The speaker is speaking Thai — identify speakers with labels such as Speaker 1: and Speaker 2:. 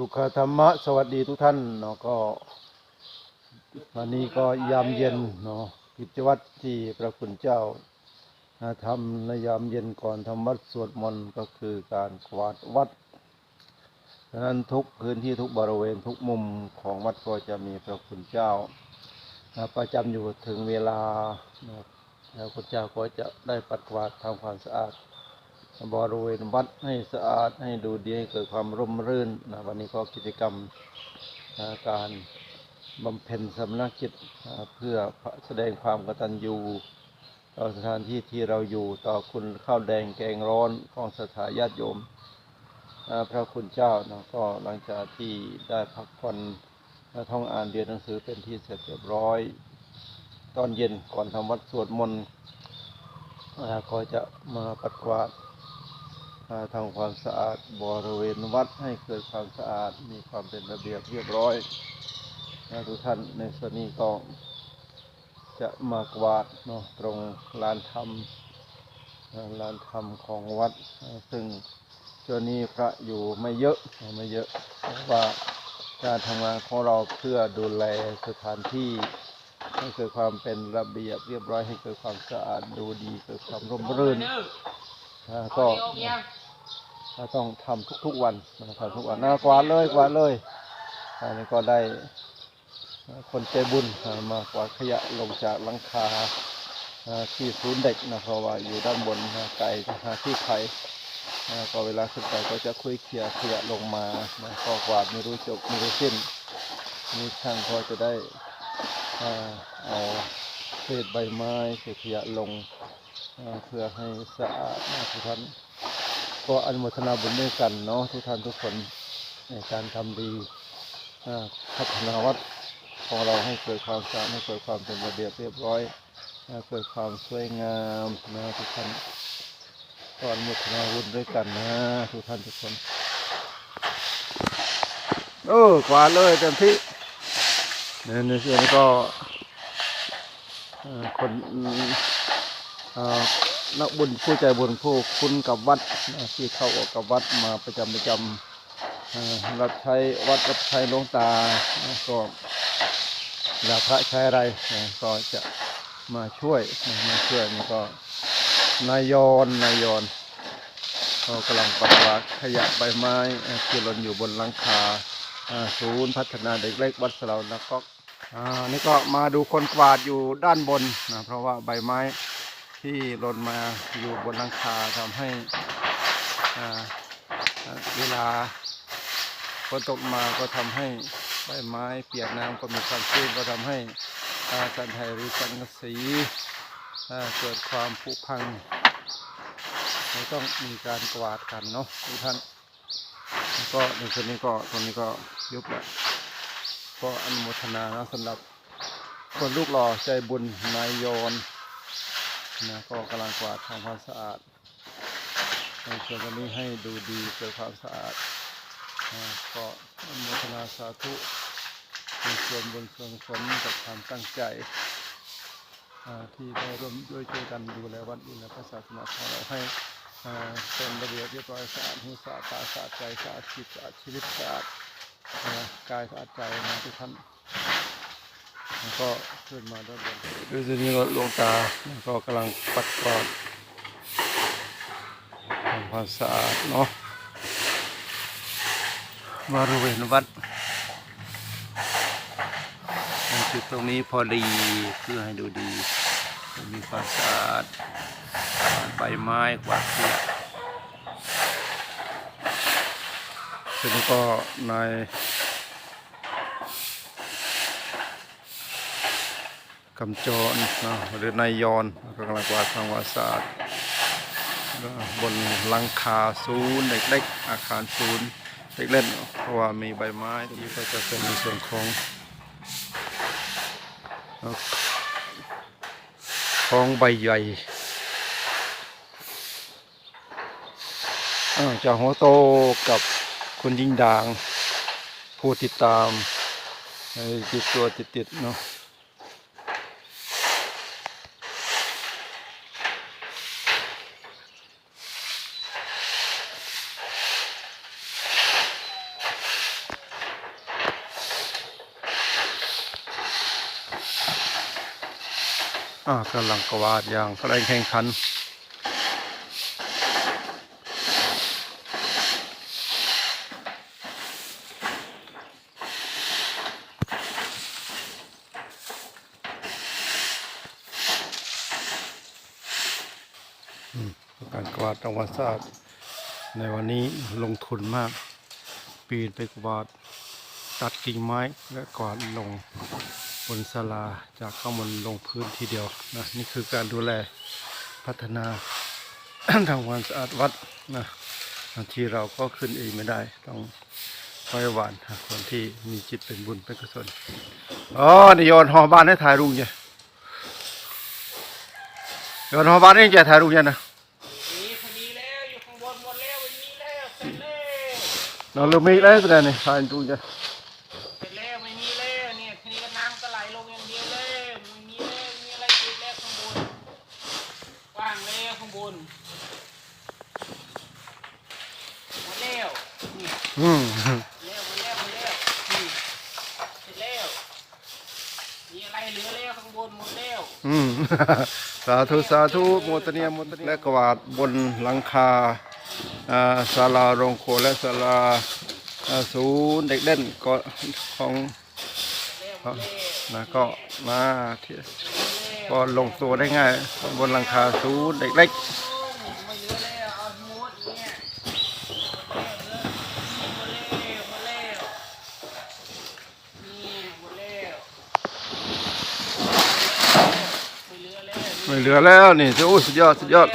Speaker 1: ลูกค้าธรรมะสวัสดีทุกท่านเนาะก็วันนี้ก็ยามเย็นเนาะกิจวัตรที่พระคุณเจ้าทำในยามเย็นก่อนทำวัดสวดมนต์ก็คือการกวาดวัดดังนั้นทุกพื้นที่ทุกบริเวณทุกมุมของวัดก็จะมีพระคุณเจ้าประจำอยู่ถึงเวลาเนาะแล้วพระเจ้าก็จะได้ปัดกวาดทำความสะอาด บริเวณวัดให้สะอาดให้ดูดีให้เกิดความร่มรื่นนะวันนี้ก็กิจกรรมการบำเพ็ญสำนักจิตเพื่อแสดงความกตัญญูต่อสถานที่ที่เราอยู่ต่อคุณข้าวแดงแกงร้อนของสถาญาติโยมพระคุณเจ้านะก็หลังจากที่ได้พักผ่อนและท่องอ่านเรียนหนังสือเป็นที่เสร็จเรียบร้อย ตอนเย็นก่อนทำวัดสวดมนต์ก็จะมาปัดกวาด ทำความสะอาดบริเวณวัดให้เกิดความสะอาดมีความเป็นระเบียบเรียบร้อยนะทุกท่านในส่วนนี้ก็จะมากวาดเนาะตรงลานธรรมอ่าลานธรรมของวัดอ่าซึ่งช่วงนี้พระอยู่ไม่เยอะไม่เยอะเพราะว่าการทำงานของเราเพื่อดูแลสถานที่ให้เกิดความเป็นระเบียบเรียบร้อยให้เกิดความสะอาดดูดีเกิดความร่มรื่นอ่าก็ เราต้องทำทุกๆวันนะครับทุกวันนะกวาดเลยกวาดเลยอันนี้ก็ได้คนใจบุญมากวาดขยะลงจากหลังคาที่ศูนย์เด็กนะเพราะว่าอยู่ด้านบนนะไกลหาที่ไขนะก็เวลาขึ้นไปก็จะคุยเคลียร์ขยะลงมานะก็กวาดไม่รู้จบไม่รู้สิ้นนี่ช่างก็จะได้เอาเศษใบไม้เศษขยะลงเพื่อให้สะอาดนะทุกท่าน ก็อนุโมทนาบุญด้วยกันเนาะทุกท่านทุกคนในการทำดีอ่าพัฒนาวัดของเราให้เกิดความสะอาดให้เกิดความเป็นระเบียบเรียบร้อยเกิดความสวยงามนะทุกท่านก็อนุโมทนาบุญด้วยกันนะทุกท่านทุกคนเออกวาดเลยเต็มที่เนี่ยในส่วนก็คนอ่า นักบุญผู้ใจบุญผู้คุ้นกับวัดที่เข้าออกกับวัดมาประจำประจำรับใช้วัดรับใช้หลวงตาก็เวลาพระใช้อะไรก็จะมาช่วยมาช่วยนี่ก็นายยอนนายยอนก็กำลังปัดกวาดขยะใบไม้ที่หล่นอยู่บนหลังคาศูนย์พัฒนาเด็กเล็กวัดสลาวนะก็อ่านี่ก็มาดูคนกวาดอยู่ด้านบนนะเพราะว่าใบไม้ ที่หล่นมาอยู่บนหลังคาทำให้เวลาฝนตกมาก็ทำให้ใบไม้เปียกน้ำก็มีความชื้นก็ทำให้อาสันไทยหรือสังกะสีเกิดความผุพังเราต้องมีการกวาดกันเนาะทุกท่านก็ในส่วนนี้ก็ตรงนี้ก็ยุบล้วก็อนุโมทนานะสำหรับคนลูกหล่อใจบุญนายยน นะก็กำลังกวาดทำความสะอาดในส่วนตรงนี้ให้ดูดีเกิดความสะอาดนะก็อนุโมทนาสาธุในส่วนบนส่วนผลกับความตั้งใจที่ได้ร่วมด้วยช่วยกันดูแลวัดดูแลพระศาสนาของเราให้เป็นระเบียบเรียบร้อยสะอาดหูสะอาดตาสะอาดใจสะอาดจิตสะอาดชีวิตสะอาดกายสะอาดใจนะทุกท่าน แล้วก็ขึ้นมาด้านบนดูสินี่รถหลวงตาแล้วก็กำลังปัดกวาดทำความสะอาดเนาะบริเวณวัดจุดตรงนี้พอดีเพื่อให้ดูดีมีความสะอาดกาดใบไม้กวาดขยะซึ่งก็ในาย กำจรนะหรือนายยอนกำลังกวาดทำความสะอาดบนหลังคาศูนย์เด็กเล็กอาคารศูนย์เด็กเล่นเพราะว่ามีใบไม้ตรงนี้ก็จะเป็นในส่วนของเอ่อของใบใหญ่เจากหัวโตกับคุณยิ่งด่างผู้ติดตามติดตัวติดๆเนาะ กำลังกวาดอย่างแสดงแข่งขันการกวาดทำความสาดในวันนี้ลงทุนมาก ปีนไปกวาด ตัดกิ่งไม้และกวาดลง บนศาลาจากข้างบนลงพื้นทีเดียวนะนี่คือการดูแลพัฒนาทำความสะอาดวัดนะบางทีเราก็ขึ้นเองไม่ได้ ต้องคอยหวานหาคนที่มีจิตเป็นบุญเป็นกุศลอ๋อนี่โยนหอบ้านให้ถ่ายรูปเนี่ยโยนหอบ้านให้แกถ่ายรูปเนี่ยนะ
Speaker 2: นี่พอดีแล้วอยู่ข้างบนหมดแล้ววันนี้แล้วเสร็จแล้ว
Speaker 1: เราเริ่มมีแล้วแสดงนี่ถ่ายรูปเนี่
Speaker 2: นหมดแล้วนี่
Speaker 1: อืม
Speaker 2: แล้วหมดแล้วหมดแล้วนี่เสร็จแล้วมีอะไรเหลือแล้วข้างบนหมดแล้ว
Speaker 1: อืมสาธุสาธุโมทเนียโมทเนียและกวาดบนหลังคาอ่าศาลาโรงครัวและศาลาอ่าศูนย์เด็กเล่นก็ของ
Speaker 2: แล้วหมดแล้ว
Speaker 1: นะก็มาที่ พอลงตัวได้ง่าย บนหลังคาสูงเล็ก
Speaker 2: ๆไม่เหลือแล้ว
Speaker 1: นี่โอ้สุดยอด สุดยอด